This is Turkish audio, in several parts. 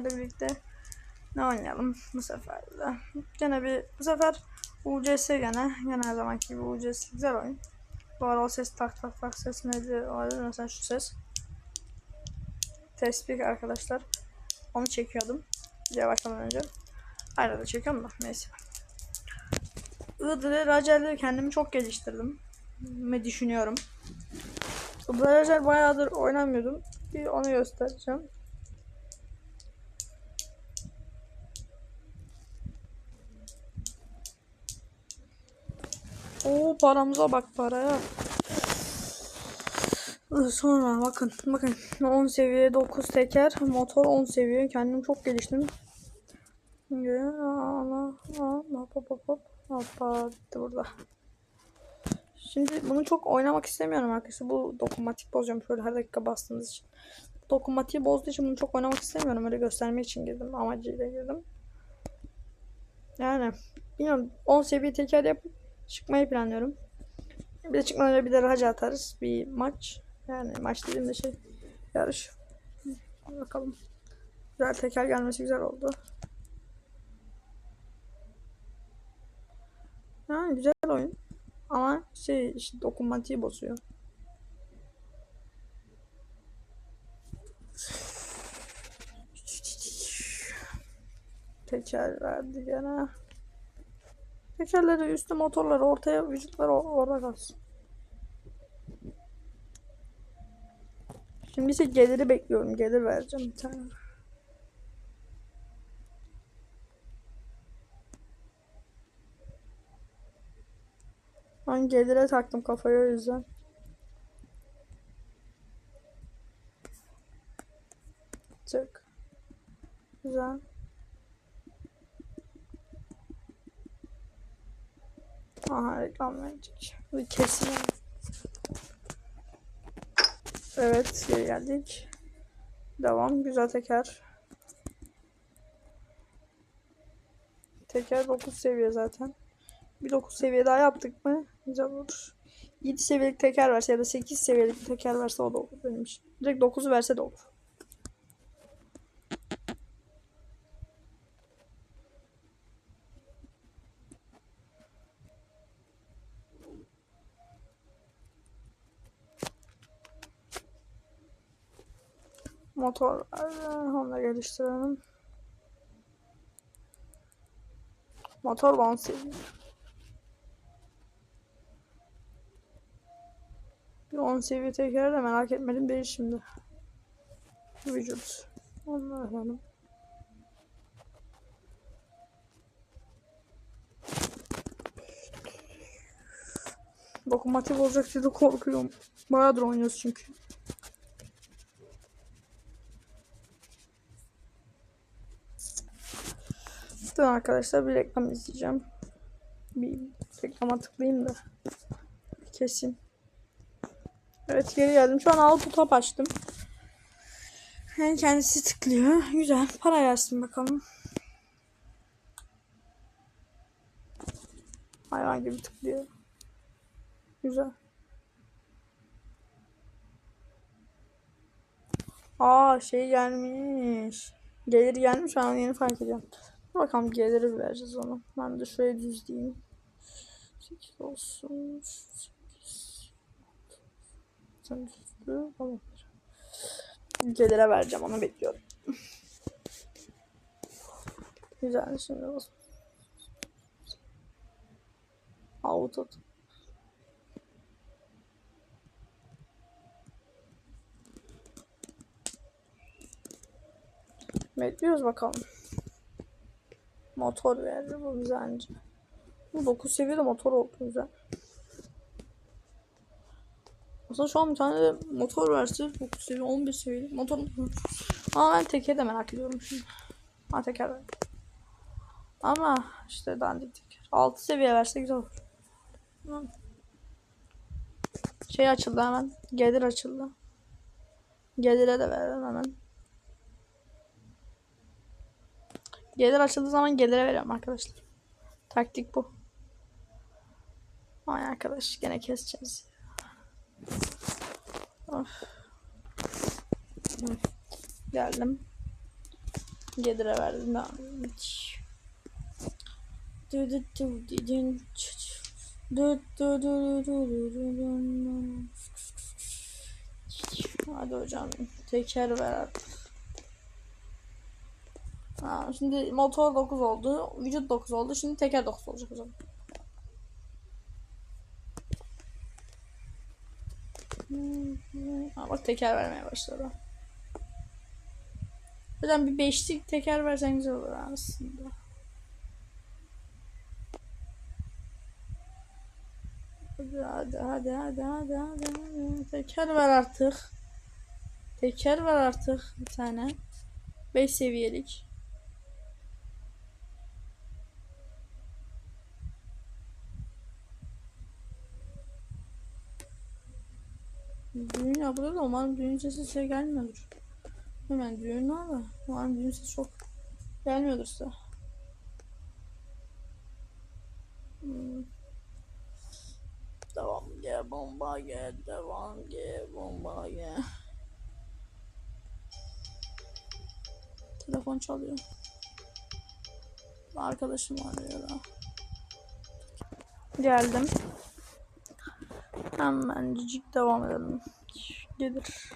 sizlerle birlikte ne oynayalım bu sefer de. Gene bir bu sefer UCS gene. Gene her zamanki gibi UCS güzel oyun. Bu arada o ses tak tak tak ses neydi? O arada mesela şu ses. Tespih arkadaşlar. Onu çekiyordum. Video başlamadan önce. Hala da çekiyorum da neyse. Iğdır'ı Racel'de kendimi çok geliştirdim. Mi düşünüyorum. Iğdır'ı Racel bayağıdır oynamıyordum. Bir onu göstereceğim. Oo paramıza bak paraya. Sonra bakın bakın 10 seviye 9 teker motor 10 seviye kendim çok geliştim. Allah Allah hop hop hop bitti burada. Şimdi bunu çok oynamak istemiyorum arkadaşlar. Bu dokunmatik bozacağım şöyle her dakika bastığınız için. Dokunmatiği bozduğu için bunu çok oynamak istemiyorum. Öyle göstermek için girdim. Amacıyla girdim. Yani bilmiyorum 10 seviye teker yapıp çıkmayı planlıyorum. Bir de çıkmadan önce bir de rahaca atarız. Bir maç. Yani maç dediğimde şey yarış. Bakalım. Güzel teker gelmesi güzel oldu. Yani güzel oyun. Ama şey işte dokunmatiği bozuyor. Teker verdi gene. Tekerleri üstü motorları ortaya vücutları or- orada kalsın. Şimdi ise geliri bekliyorum. Gelir vereceğim bir tane. Ben gelire taktım kafayı o yüzden. Çık. Güzel. Aha reklam verecek. Bir kesin. Evet geri geldik. Devam. Güzel teker. Teker 9 seviye zaten. Bir 9 seviye daha yaptık mı? Güzel olur. 7 seviyelik teker verse ya da 8 seviyelik teker verse o da olur benim için. Direkt 9'u verse de olur. Motor var. Onu da geliştirelim. Motor 10 seviye. Bir 10 seviye teker de merak etmedim değil şimdi. Vücut. Onu alalım. Dokunmatik olacak diye korkuyorum. Bayağıdır oynuyoruz çünkü. Dur arkadaşlar bir reklam izleyeceğim. Bir reklama tıklayayım da. Kesin. Evet geri geldim. Şu an auto top açtım. Yani kendisi tıklıyor. Güzel. Para gelsin bakalım. Hayvan gibi tıklıyor. Güzel. Aa şey gelmiş. Gelir gelmiş onu yeni fark ediyorum. Bakalım geliri vereceğiz ona. Ben de şöyle düzleyeyim. 8 olsun. 8. Sen düzlü. Tamam. Gelire vereceğim onu bekliyorum. Güzel şimdi bas. Auto. Bekliyoruz bakalım. Motor verdi bu güzelce. Bu 9 seviyede motor oldu güzel. Aslında şu an bir tane de motor verse 9 seviye 11 seviye motor Ama ben tekeri de merak ediyorum şimdi. Ha teker ver. Ama işte dandik teker. 6 seviye verse güzel olur. Şey açıldı hemen. Gelir açıldı. Gelire de verelim hemen. Gelir açıldığı zaman gelire veriyorum arkadaşlar. Taktik bu. Ay arkadaş gene keseceğiz. Of. Geldim. Gedire verdim ben. Du du du du dun, ç- ç- du du du du du du dun. Hadi hocam teker ver artık. Ha, şimdi motor 9 oldu. Vücut 9 oldu. Şimdi teker 9 olacak o zaman. Ha, bak teker vermeye başladı. Hocam bir beşlik teker versen güzel olur aslında. Hadi hadi hadi hadi hadi hadi, hadi. Teker ver artık. Teker ver artık bir tane. 5 seviyelik. Düğün yapılır da umarım düğün sesi size gelmiyordur. Hemen düğün var da umarım düğün sesi çok gelmiyordur size. Hmm. Devam gel bomba gel devam gel bomba gel. Telefon çalıyor. Arkadaşım arıyor da. Geldim. Hemen cicik devam edelim. Gelir.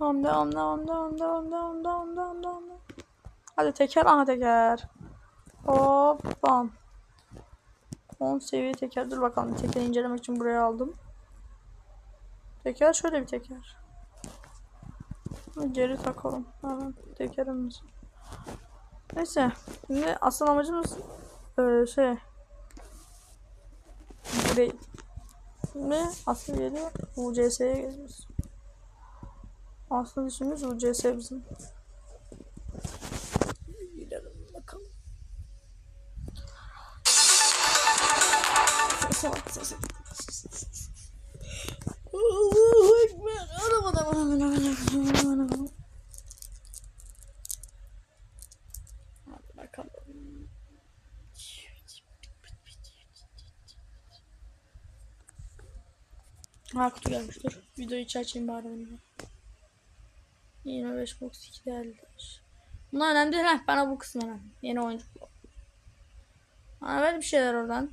Devam devam devam devam devam devam devam devam devam. Hadi teker aha teker. Hop bam. 10 seviye teker. Dur bakalım teker incelemek için buraya aldım. Teker şöyle bir teker. Geri takalım. Hemen tekerimiz. Neyse. Şimdi asıl amacımız eee, şey bu değil. Şimdi asıl yeri UCS'ye geziyoruz. Aslında işimiz UCS bizim. Ha kutu gelmiş dur. Videoyu iç açayım bari bunu. 25 box 2 değerlidir. Bunlar önemli değil ha. Bana bu kısım önemli. Yeni oyuncu. Bana ver bir şeyler oradan.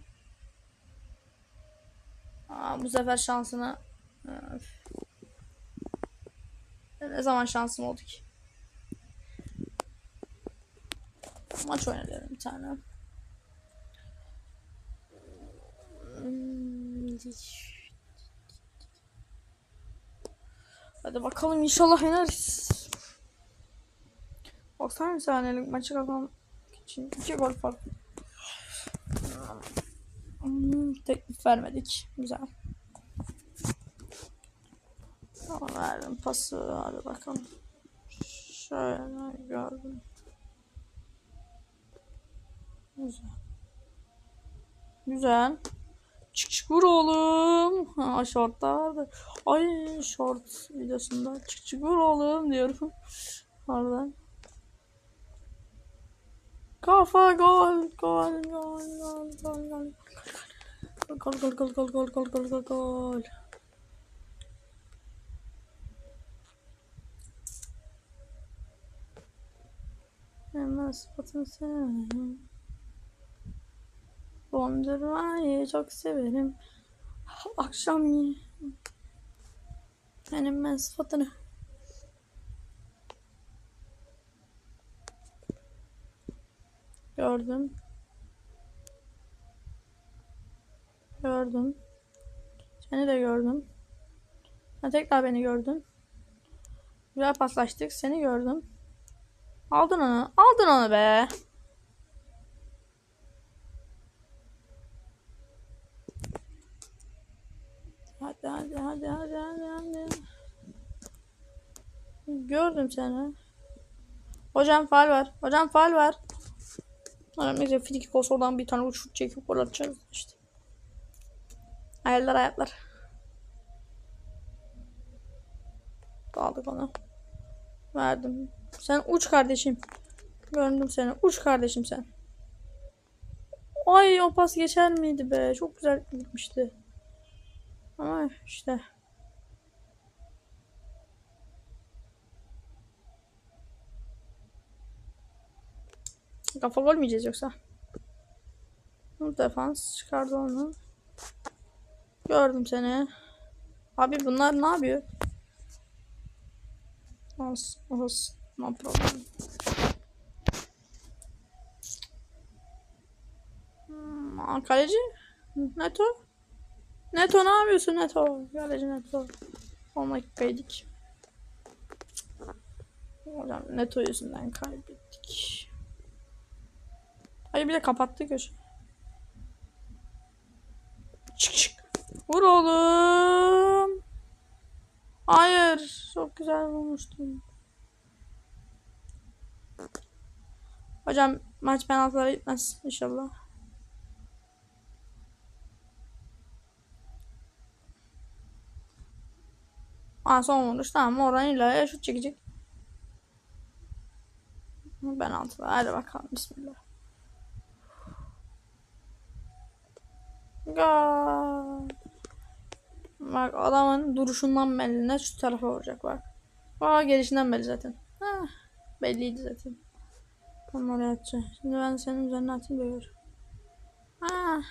Aa, bu sefer şansına Öf. ne zaman şansım oldu ki? Maç oynayalım bir tane. Hmm, Hadi bakalım inşallah yeneriz. 90 saniyelik maçı kazanmak için 2 gol fark. Hmm, teklif vermedik. Güzel. Tamam verdim pası. Hadi bakalım. Şöyle gördüm. Güzel. Güzel. Çık çık vur oğlum. Ha şortta vardı. Ay short videosunda çık çık vur oğlum diyorum. Oradan. Kafa gol gol gol gol gol gol. Gol gol gol gol gol gol gol gol gol. Hemen spotun sen. Dondurmayı çok severim. Akşam. Benim ben sıfatını. Gördüm. Gördüm. Seni de gördüm. Ha, tekrar beni gördün. Güzel paslaştık. Seni gördüm. Aldın onu. Aldın onu be. Hadi hadi hadi hadi hadi. Gördüm seni. Hocam faal var. Hocam faal var. Hocam neyse frikik olsa bir tane şut çekip gol işte. Ayarlar ayaklar. Aldık onu. Verdim. Sen uç kardeşim. Gördüm seni. Uç kardeşim sen. Ay o pas geçer miydi be? Çok güzel gitmişti. Ama işte. Kafa gol mü yiyeceğiz yoksa? Bu defans çıkardı onu. Gördüm seni. Abi bunlar ne yapıyor? Olsun, olsun. No problem. Hmm, kaleci? Neto? Neto ne yapıyorsun Neto? Kaleci Neto. 10 dakikaydık. Hocam Neto yüzünden kaybettik. Hayır bir de kapattı köşe. Çık çık. Vur oğlum. Hayır. Çok güzel vurmuştum. Hocam maç penaltılara gitmez inşallah. Aa son vuruş tamam oradan illa şut çekecek. Penaltı hadi bakalım bismillah. Gol. Bak adamın duruşundan belli ne şu tarafa vuracak bak. Aa gelişinden belli zaten. Hah, belliydi zaten. Tam oraya atacağım. Şimdi ben senin üzerine atayım böyle. Ah.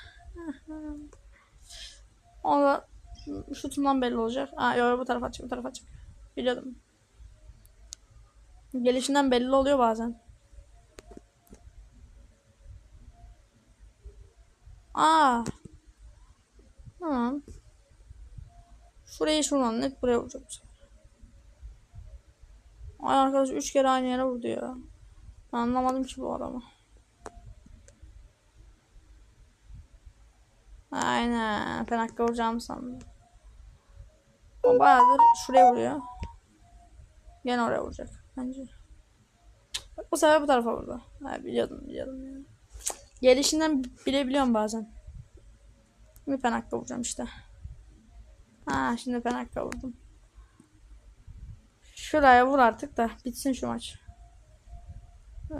O da şutundan belli olacak. Aa yok bu tarafa atacak bu tarafa atacak. Biliyordum. Gelişinden belli oluyor bazen. Aa. Tamam. Şurayı şuradan net buraya vuracağım. bu. Ay arkadaş 3 kere aynı yere vurdu ya. Ben anlamadım ki bu adamı. Aynen. Ben hakka vuracağımı sandım. O bayağıdır şuraya vuruyor. Gene oraya vuracak bence. Bak bu sefer bu tarafa vurdu. Ha, biliyordum biliyordum ya. Gelişinden bilebiliyorum bazen. Şimdi ben hakka vuracağım işte. Ha şimdi ben hakka vurdum. Şuraya vur artık da bitsin şu maç. Ee,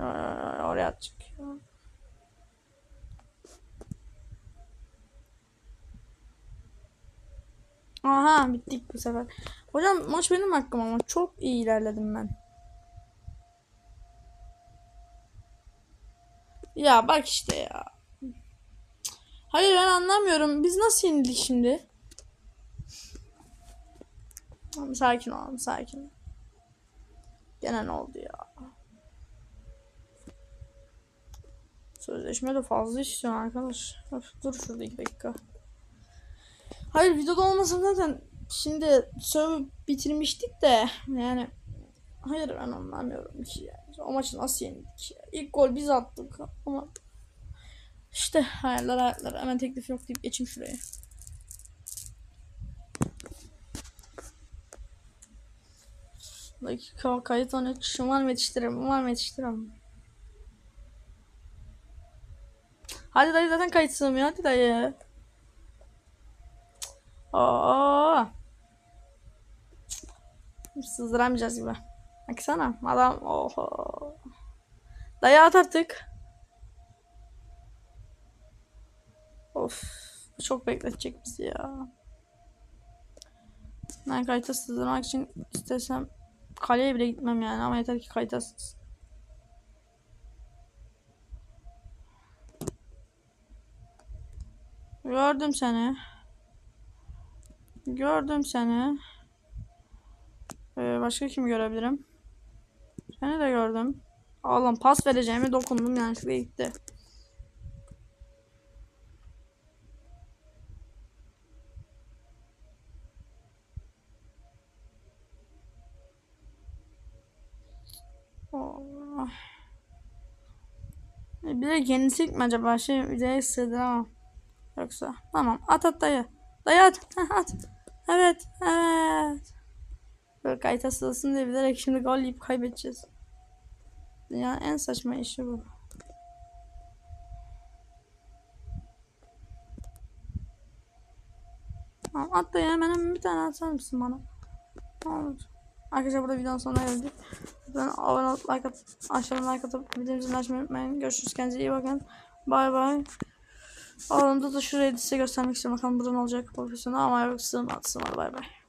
oraya atacak. Aha bittik bu sefer. Hocam maç benim hakkım ama çok iyi ilerledim ben. Ya bak işte ya. Hayır ben anlamıyorum. Biz nasıl yenildik şimdi? Tamam, sakin olalım sakin. Gene ne oldu ya? Sözleşme de fazla istiyor arkadaş. Öf, dur şurada iki dakika. Hayır videoda olmasa zaten şimdi server bitirmiştik de yani hayır ben anlamıyorum ki ya. O maçı nasıl yenildik ya. İlk gol biz attık ama işte hayırlar hayırlar hemen teklif yok deyip geçeyim şuraya. Dakika kayıt 13 umarım yetiştiririm umarım yetiştiririm. Hadi dayı zaten kayıt sığmıyor hadi dayı. Aa. Sızdıramayacağız gibi. Baksana adam oho. Dayı at artık. Of. Çok bekletecek bizi ya. Ben kayıta sızdırmak için istesem kaleye bile gitmem yani ama yeter ki kayıta sızsın. Gördüm seni. Gördüm seni. Ee, başka kimi görebilirim? Seni de gördüm. Allah'ım pas vereceğimi dokundum şuraya gitti. Oh. Bir de kendisi mi acaba? Şey videoya sığdıramam. Yoksa. Tamam. At at dayı. Dayı at. Evet. Evet. Böyle kayıt asılsın diye bilerek şimdi gol yiyip kaybedeceğiz. Dünyanın en saçma işi bu. Tamam at dayı hemen hemen bir tane atar mısın bana? Olur. Arkadaşlar burada videonun sonuna geldik. Lütfen abone olup like atıp aşağıdan like atıp videomuzu açmayı unutmayın. Görüşürüz kendinize iyi bakın. Bay bay. Alanımda da şurayı size göstermek istiyorum. Bakalım buradan olacak profesyonel ama yok sığmadı sığmadı bay bay.